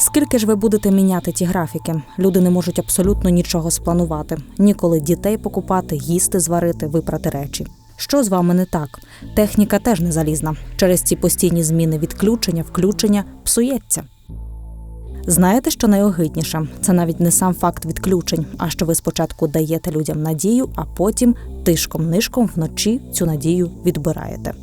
Скільки ж ви будете міняти ті графіки? Люди не можуть абсолютно нічого спланувати. Ніколи дітей покупати, їсти зварити, випрати речі. Що з вами не так? Техніка теж не залізна. Через ці постійні зміни відключення, включення псується. Знаєте, що найогидніше? Це навіть не сам факт відключень, а що ви спочатку даєте людям надію, а потім тишком-нишком вночі цю надію відбираєте.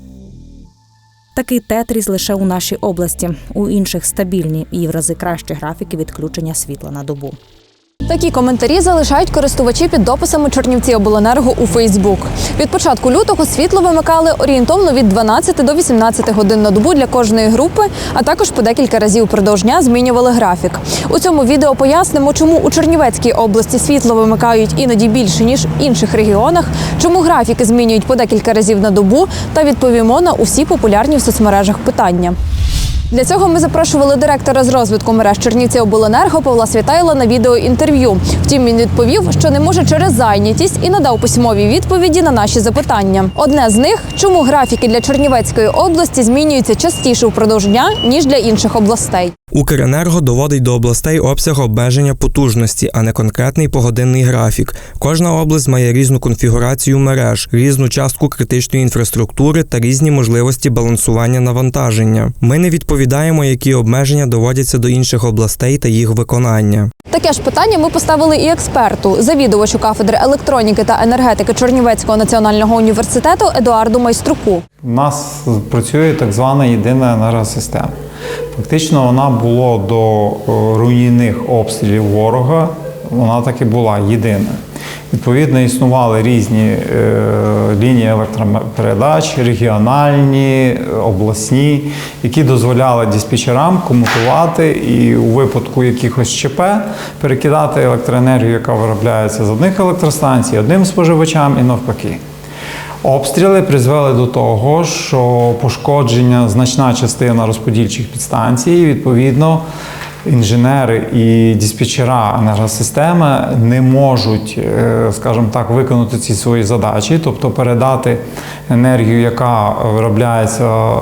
Такий тетріс лише у нашій області, у інших стабільні і в рази кращі графіки відключення світла на добу. Такі коментарі залишають користувачі під дописами Чернівці обленерго у Фейсбук. Від початку лютого світло вимикали орієнтовно від 12 до 18 годин на добу для кожної групи, а також по декілька разів впродовж дня змінювали графік. У цьому відео пояснимо, чому у Чернівецькій області світло вимикають іноді більше ніж в інших регіонах, чому графіки змінюють по декілька разів на добу, та відповімо на усі популярні в соцмережах питання. Для цього ми запрошували директора з розвитку мереж Чернівці обленерго Павла Світайла на відеоінтерв'ю. Втім, він відповів, що не може через зайнятість і надав письмові відповіді на наші запитання. Одне з них чому графіки для Чернівецької області змінюються частіше впродовж дня ніж для інших областей. Укренерго доводить до областей обсяг обмеження потужності, а не конкретний погодинний графік. Кожна область має різну конфігурацію мереж, різну частку критичної інфраструктури та різні можливості балансування навантаження. Ми не відповідаємо, які обмеження доводяться до інших областей та їх виконання. Таке ж питання ми поставили і експерту, завідувачу кафедри електроніки та енергетики Чернівецького національного університету Едуарду Майструку. У нас працює так звана єдина енергосистема. Фактично, вона була до е, руйнівних обстрілів ворога, вона так і була єдина. Відповідно, існували різні е, лінії електропередач, регіональні, обласні, які дозволяли диспетчерам комутувати і у випадку якихось ЧП перекидати електроенергію, яка виробляється з одних електростанцій, одним споживачам і навпаки. Обстріли призвели до того, що пошкодження значна частина розподільчих підстанцій, відповідно, інженери і диспетчера енергосистеми не можуть, е, скажімо так, виконати ці свої задачі, тобто передати енергію, яка виробляється е,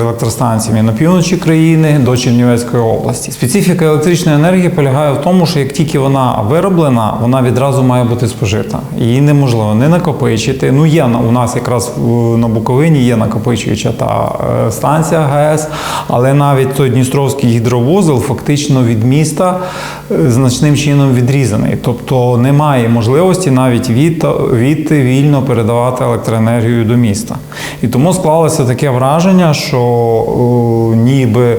електростанціями на півночі країни до Чернівецької області. Специфіка електричної енергії полягає в тому, що як тільки вона вироблена, вона відразу має бути спожита. Її неможливо не накопичити. Ну є у нас якраз на Буковині є накопичуюча та е, станція ГАЕС, але навіть той Дністровський гідровузол фактично від міста е, значним чином відрізаний. Тобто немає можливості навіть від, від вільно передавати електроенергію до міста. І тому склалося таке враження, що е, ніби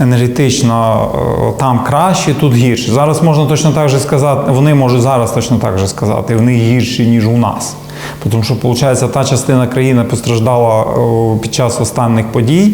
енергетично е, там краще, тут гірше. Зараз можна точно так же сказати, вони можуть зараз точно так же сказати, вони гірші, ніж у нас. Тому що, виходить, та частина країни постраждала е, під час останніх подій,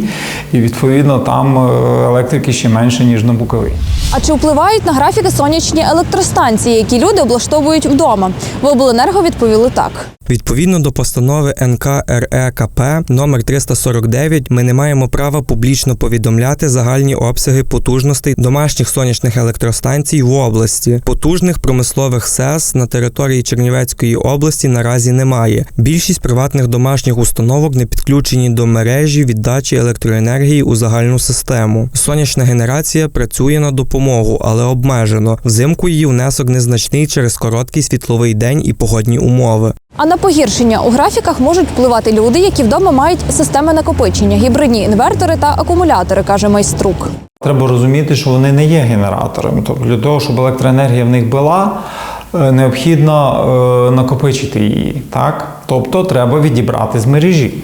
і відповідно там е, електрики ще менше, ніж на Буковині. А чи впливають на графіки сонячні електростанції, які люди облаштовують вдома? В обленерго відповіли так. Відповідно до постанови НК РЕКП номер 349 ми не маємо права публічно повідомляти загальні обсяги потужностей домашніх сонячних електростанцій в області. Потужних промислових СЕС на території Чернівецької області наразі немає. Більшість приватних домашніх установок не підключені до мережі віддачі електроенергії у загальну систему. Сонячна генерація працює на допомогу, але обмежено. Взимку її внесок незначний через короткий світловий день і погодні умови. А на погіршення у графіках можуть впливати люди, які вдома мають системи накопичення, гібридні інвертори та акумулятори, каже майструк. Треба розуміти, що вони не є генераторами. Тобто для того, щоб електроенергія в них була, необхідно е, накопичити її. Так? Тобто треба відібрати з мережі.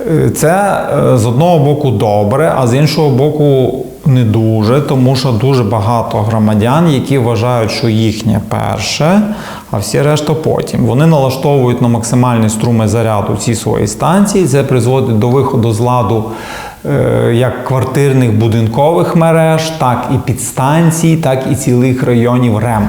Е, Це е, з одного боку добре, а з іншого боку не дуже, тому що дуже багато громадян, які вважають, що їхнє перше, а всі решта потім. Вони налаштовують на максимальний струми заряду ці свої станції. Це призводить до виходу з ладу е, як квартирних будинкових мереж, так і підстанцій, так і цілих районів РЕМ.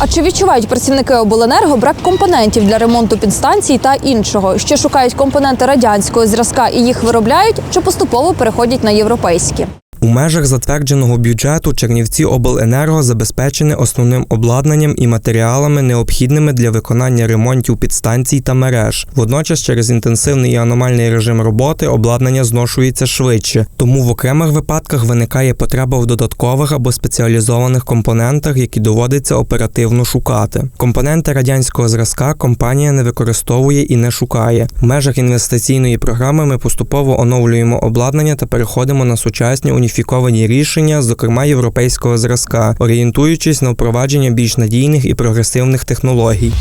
А чи відчувають працівники обленерго брак компонентів для ремонту підстанцій та іншого? Ще шукають компоненти радянського зразка і їх виробляють, чи поступово переходять на європейські? У межах затвердженого бюджету Чернівці Обленерго забезпечені основним обладнанням і матеріалами, необхідними для виконання ремонтів підстанцій та мереж. Водночас, через інтенсивний і аномальний режим роботи обладнання зношується швидше, тому в окремих випадках виникає потреба в додаткових або спеціалізованих компонентах, які доводиться оперативно шукати. Компоненти радянського зразка компанія не використовує і не шукає. В межах інвестиційної програми ми поступово оновлюємо обладнання та переходимо на сучасні уніфіковані рішення, зокрема європейського зразка, орієнтуючись на впровадження більш надійних і прогресивних технологій.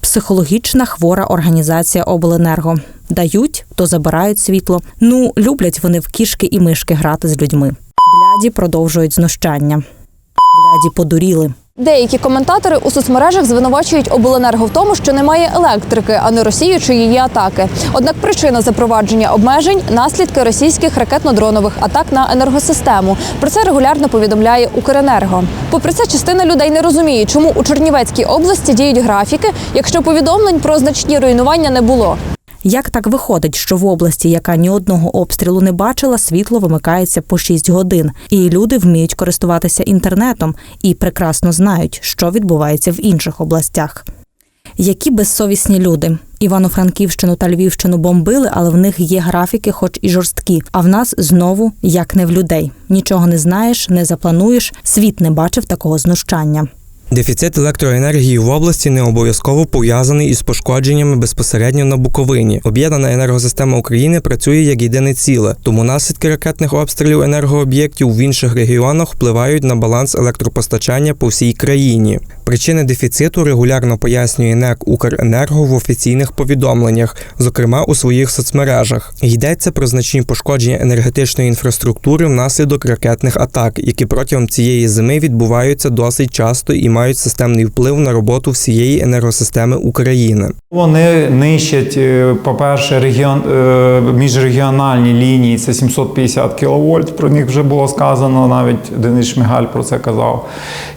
Психологічна хвора організація обленерго. Дають, то забирають світло. Ну, люблять вони в кішки і мишки грати з людьми. Бляді продовжують знущання. Бляді подуріли. Деякі коментатори у соцмережах звинувачують обленерго в тому, що немає електрики, а не Росію чи її атаки. Однак причина запровадження обмежень наслідки російських ракетно-дронових атак на енергосистему. Про це регулярно повідомляє Укренерго. Попри це, частина людей не розуміє, чому у Чернівецькій області діють графіки, якщо повідомлень про значні руйнування не було. Як так виходить, що в області, яка ні одного обстрілу не бачила, світло вимикається по 6 годин, і люди вміють користуватися інтернетом і прекрасно знають, що відбувається в інших областях. Які безсовісні люди. Івано-Франківщину та Львівщину бомбили, але в них є графіки, хоч і жорсткі. А в нас знову як не в людей. Нічого не знаєш, не заплануєш. Світ не бачив такого знущання. Дефіцит електроенергії в області не обов'язково пов'язаний із пошкодженнями безпосередньо на Буковині. Об'єднана енергосистема України працює як єдине ціле, тому наслідки ракетних обстрілів енергооб'єктів в інших регіонах впливають на баланс електропостачання по всій країні. Причини дефіциту регулярно пояснює НЕК Укренерго в офіційних повідомленнях, зокрема у своїх соцмережах. Йдеться про значні пошкодження енергетичної інфраструктури внаслідок ракетних атак, які протягом цієї зими відбуваються досить часто і мають системний вплив на роботу всієї енергосистеми України. Вони нищать, е, по-перше, регіон, е, міжрегіональні лінії, це 750 кВт, про них вже було сказано, навіть Денис Шмигаль про це казав.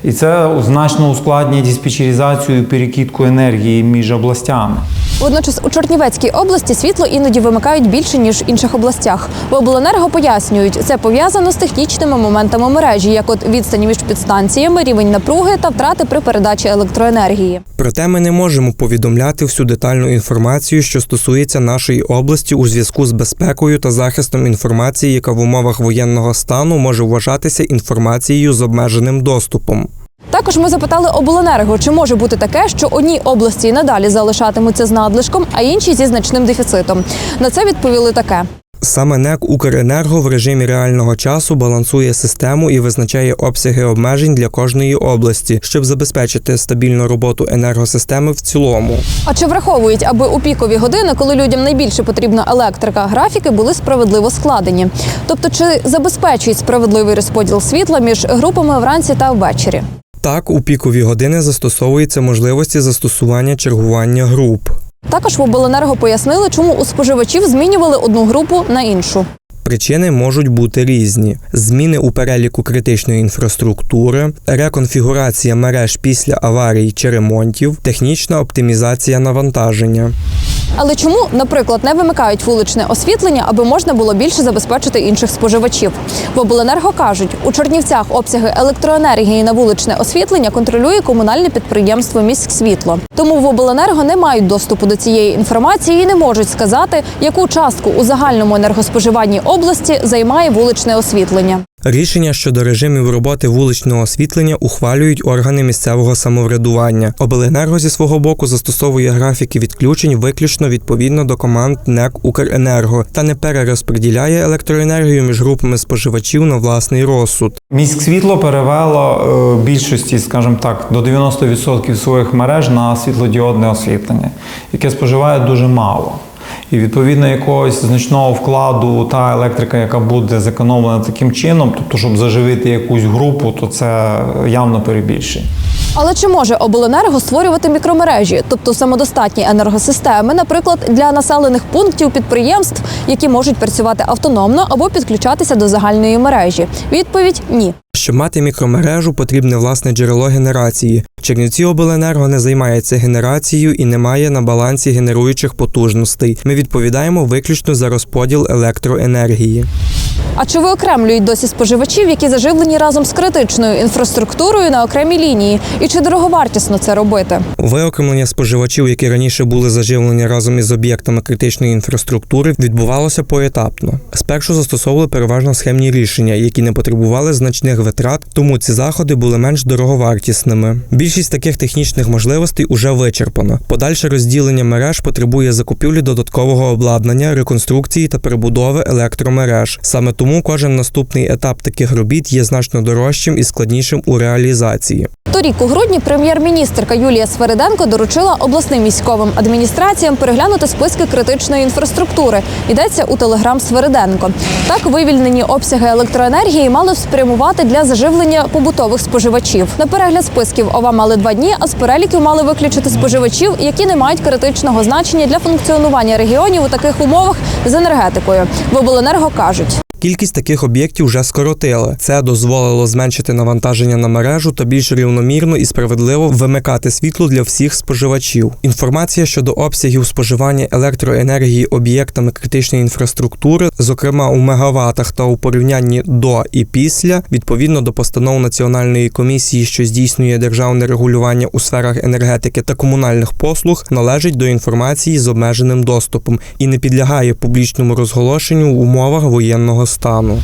І це значно ускладнює диспетчеризацію і перекидку енергії між областями. Водночас у Чернівецькій області світло іноді вимикають більше ніж в інших областях. В обленерго пояснюють, це пов'язано з технічними моментами мережі, як от відстані між підстанціями, рівень напруги та втрати при передачі електроенергії. Проте ми не можемо повідомляти всю детальну інформацію, що стосується нашої області у зв'язку з безпекою та захистом інформації, яка в умовах воєнного стану може вважатися інформацією з обмеженим доступом. Також ми запитали обленерго, чи може бути таке, що одні області і надалі залишатимуться з надлишком, а інші зі значним дефіцитом. На це відповіли таке. Саме НЕК Укренерго в режимі реального часу балансує систему і визначає обсяги обмежень для кожної області, щоб забезпечити стабільну роботу енергосистеми в цілому. А чи враховують, аби у пікові години, коли людям найбільше потрібна електрика, графіки були справедливо складені? Тобто, чи забезпечують справедливий розподіл світла між групами вранці та ввечері? Так, у пікові години застосовуються можливості застосування чергування груп. Також в обленерго пояснили, чому у споживачів змінювали одну групу на іншу. Причини можуть бути різні: зміни у переліку критичної інфраструктури, реконфігурація мереж після аварій чи ремонтів, технічна оптимізація навантаження. Але чому, наприклад, не вимикають вуличне освітлення, аби можна було більше забезпечити інших споживачів? В обленерго кажуть, у Чернівцях обсяги електроенергії на вуличне освітлення контролює комунальне підприємство «Міськсвітло». Тому в обленерго не мають доступу до цієї інформації і не можуть сказати, яку частку у загальному енергоспоживанні області займає вуличне освітлення. Рішення щодо режимів роботи вуличного освітлення ухвалюють органи місцевого самоврядування. Обленерго зі свого боку застосовує графіки відключень виключно відповідно до команд НЕК Укренерго та не перерозподіляє електроенергію між групами споживачів на власний розсуд. Міськсвітло перевело е, більшості, скажімо так, до 90% своїх мереж на світлодіодне освітлення, яке споживає дуже мало. І відповідно якогось значного вкладу та електрика, яка буде зекономлена таким чином, тобто, щоб заживити якусь групу, то це явно перебільшення. Але чи може обленерго створювати мікромережі, тобто самодостатні енергосистеми, наприклад, для населених пунктів підприємств, які можуть працювати автономно або підключатися до загальної мережі? Відповідь ні. Щоб мати мікромережу, потрібне власне джерело генерації. Чернівці обленерго не займається генерацією і не має на балансі генеруючих потужностей. Ми відповідаємо виключно за розподіл електроенергії. А чи виокремлюють досі споживачів, які заживлені разом з критичною інфраструктурою на окремій лінії? І чи дороговартісно це робити? Виокремлення споживачів, які раніше були заживлені разом із об'єктами критичної інфраструктури, відбувалося поетапно. Спершу застосовували переважно схемні рішення, які не потребували значних витрат, тому ці заходи були менш дороговартісними. Більшість таких технічних можливостей уже вичерпано. Подальше розділення мереж потребує закупівлі додаткового обладнання, реконструкції та перебудови електромереж. Саме тому кожен наступний етап таких робіт є значно дорожчим і складнішим у реалізації. Торік у грудні прем'єр-міністрка Юлія Свериденко доручила обласним військовим адміністраціям переглянути списки критичної інфраструктури. Йдеться у телеграм Свериденко. Так вивільнені обсяги електроенергії мали спрямувати для заживлення побутових споживачів. На перегляд списків ОВА мали два дні, а з переліків мали виключити споживачів, які не мають критичного значення для функціонування регіонів у таких умовах з енергетикою. В кажуть. Кількість таких об'єктів вже скоротили. Це дозволило зменшити навантаження на мережу та більш рівномірно і справедливо вимикати світло для всіх споживачів. Інформація щодо обсягів споживання електроенергії об'єктами критичної інфраструктури, зокрема у мегаватах та у порівнянні до і після, відповідно до постанов Національної комісії, що здійснює державне регулювання у сферах енергетики та комунальних послуг, належить до інформації з обмеженим доступом і не підлягає публічному розголошенню в умовах воєнного стану.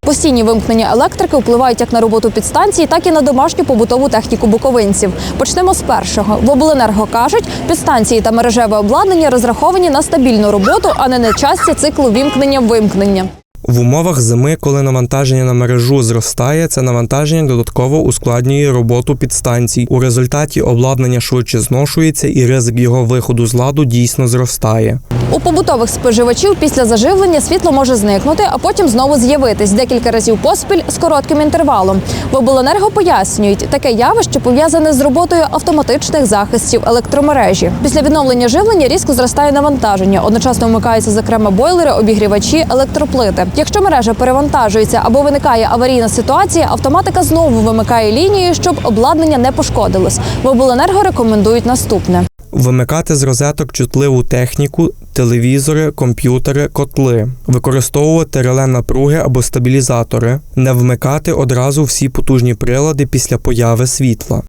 Постійні вимкнення електрики впливають як на роботу підстанції, так і на домашню побутову техніку буковинців. Почнемо з першого. В обленерго кажуть, підстанції та мережеве обладнання розраховані на стабільну роботу, а не на часті циклу вімкнення-вимкнення. В умовах зими, коли навантаження на мережу зростає, це навантаження додатково ускладнює роботу підстанцій. У результаті обладнання швидше зношується і ризик його виходу з ладу дійсно зростає. У побутових споживачів після заживлення світло може зникнути, а потім знову з'явитись декілька разів поспіль з коротким інтервалом. В обленерго пояснюють, таке явище пов'язане з роботою автоматичних захистів електромережі. Після відновлення живлення різко зростає навантаження. Одночасно вмикаються зокрема бойлери, обігрівачі, електроплити. Якщо мережа перевантажується або виникає аварійна ситуація, автоматика знову вимикає лінію, щоб обладнання не пошкодилось. В обленерго рекомендують наступне. Вимикати з розеток чутливу техніку, телевізори, комп'ютери, котли, використовувати реле напруги або стабілізатори, не вмикати одразу всі потужні прилади після появи світла.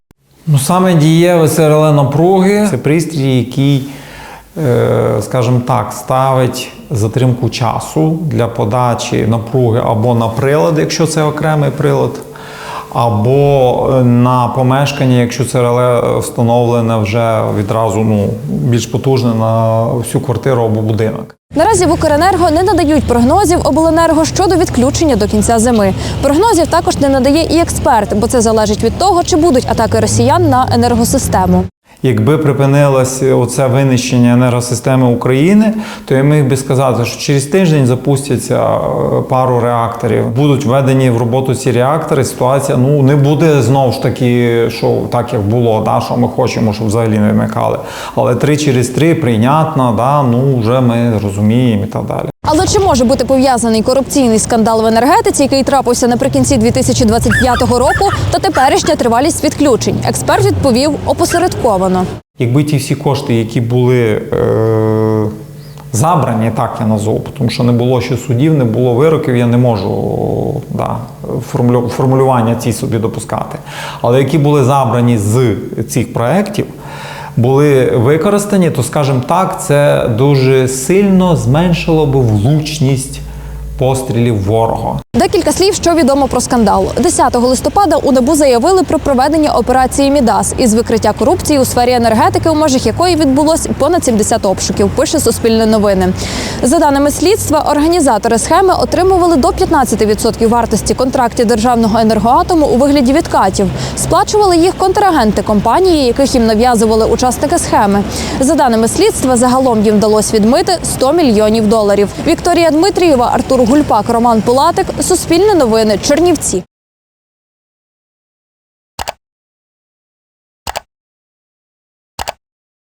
Ну, саме дієве це реле напруги. Це пристрій, який, скажімо так, ставить затримку часу для подачі напруги або на прилад, якщо це окремий прилад, або е, на помешкання, якщо це реле встановлене вже відразу ну, більш потужне на всю квартиру або будинок. Наразі в Укренерго не надають прогнозів обленерго щодо відключення до кінця зими. Прогнозів також не надає і експерт, бо це залежить від того, чи будуть атаки росіян на енергосистему. Якби припинилось оце винищення енергосистеми України, то я міг би сказати, що через тиждень запустяться е, пару реакторів. Будуть введені в роботу ці реактори. Ситуація ну не буде знову ж таки, що так як було, да, що ми хочемо, щоб взагалі не вимикали. Але три через три прийнятно, да, ну вже ми розуміємо і так далі. Але чи може бути пов'язаний корупційний скандал в енергетиці, який трапився наприкінці 2025 року, та теперішня тривалість відключень? Експерт відповів опосередковано. Якби ті всі кошти, які були е, забрані, так я назву, тому що не було ще судів, не було вироків, я не можу да, формулювання ці собі допускати. Але які були забрані з цих проєктів, були використані, то, скажімо так, це дуже сильно зменшило б влучність пострілів ворога. Декілька слів, що відомо про скандал. 10 листопада у НАБУ заявили про проведення операції Мідас із викриття корупції у сфері енергетики, у межах якої відбулось понад 70 обшуків. Пише Суспільне новини. За даними слідства, організатори схеми отримували до 15% вартості контрактів державного енергоатому у вигляді відкатів. Сплачували їх контрагенти компанії, яких їм нав'язували учасники схеми. За даними слідства, загалом їм вдалося відмити 100 мільйонів доларів. Вікторія Дмитрієва, Артур Гульпак, Роман Пулатик. Суспільне новини. Чернівці.